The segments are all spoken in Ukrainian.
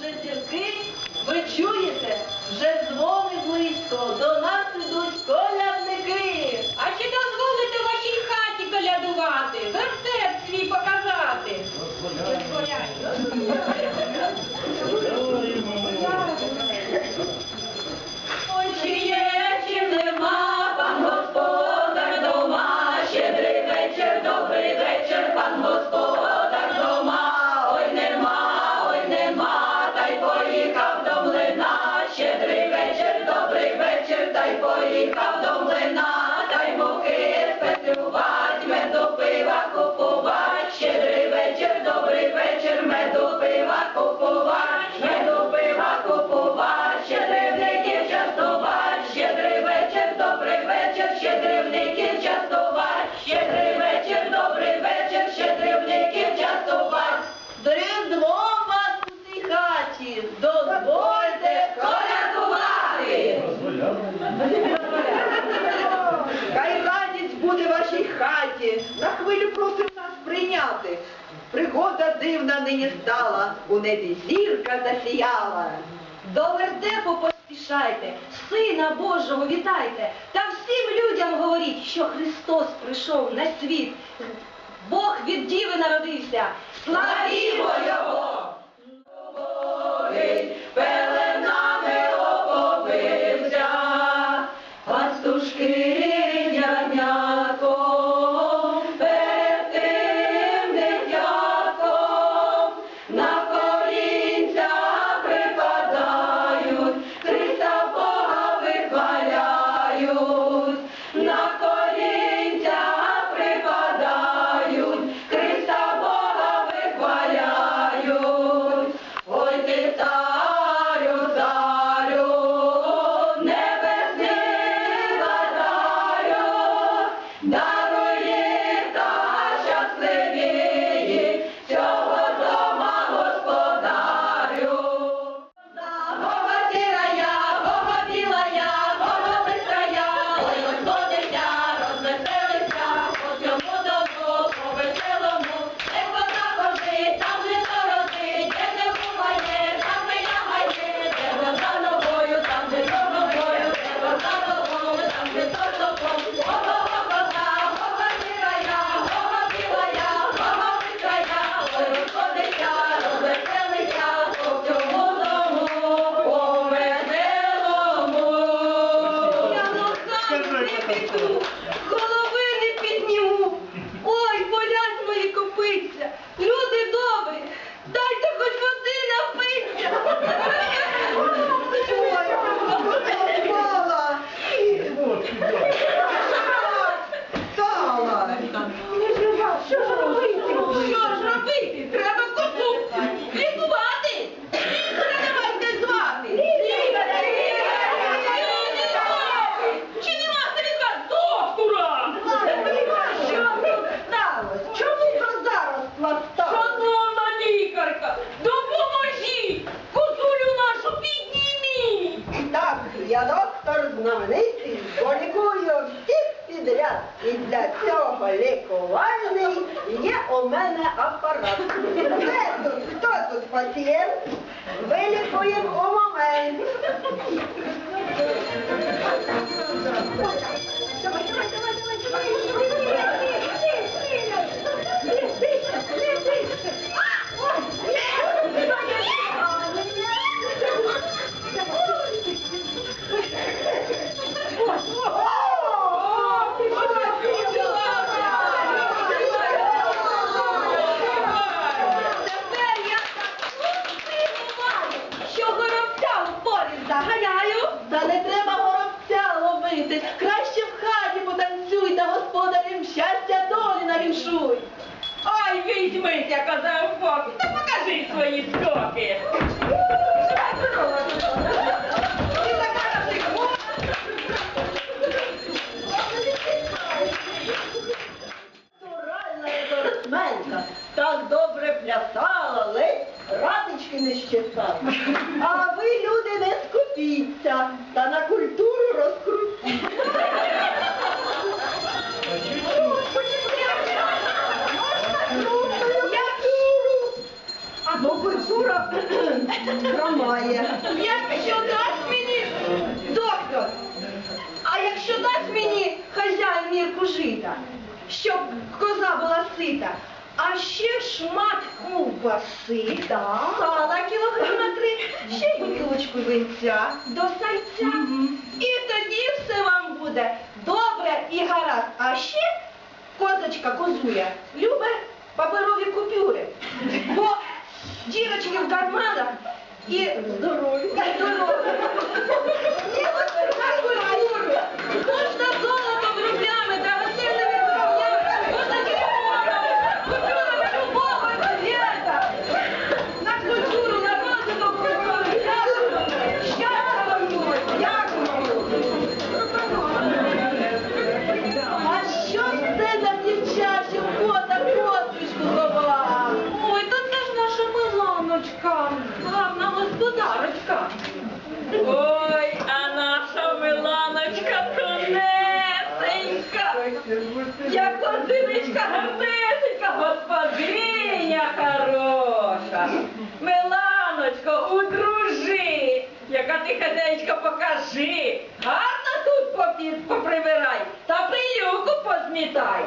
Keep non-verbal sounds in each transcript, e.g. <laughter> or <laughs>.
вже зірки, ви чуєте, вже дзвони близько до нас. дивна нині стала, у небі зірка засіяла. До вертепу поспішайте, Сина Божого вітайте, та всім людям говоріть, що Христос прийшов на світ. Бог від діви народився. Славімо Його! Миколаївний, є у мене апарат. Де тут, хто тут пацієнт? Вилікуємо у момент. Давай, давай, давай, давай, давай. відмийся, казав Фокс, та покажи свої стоки. Натуральна реборсменка так добре плясала, ледь радочки не щесала. А ви, люди, не скупіться та на культуру розкрутіться. голова. Якщо дасть мені доктор, а якщо дасть мені хазяїн мірку жита, щоб коза була сита, а ще шмат ковбаси, сала кілограма три, ще бутилочку винця до сальця. І тоді все вам буде добре і гаразд. А ще козочка козує, любе паперові купюри. Бо дірочки в карманах і здоров'я. <laughs> Ой, а наша Миланочка тонесенька, як корзиночка гарнесенька, господиня хороша. Миланочко, удружи, яка ти хазяєчка, покажи. Гарно тут поприбирай, та пилюку позмітай.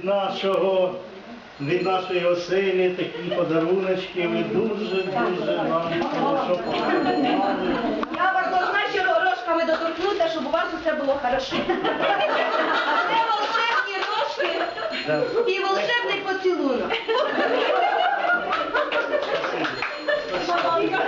від нашого, від нашої оселі такі подаруночки. Ми дуже-дуже вам хорошо подарували. Я вас должна ще рожками доторкнути, щоб у вас усе було хорошо. Це волшебні рожки і волшебний поцілунок. Спасибо.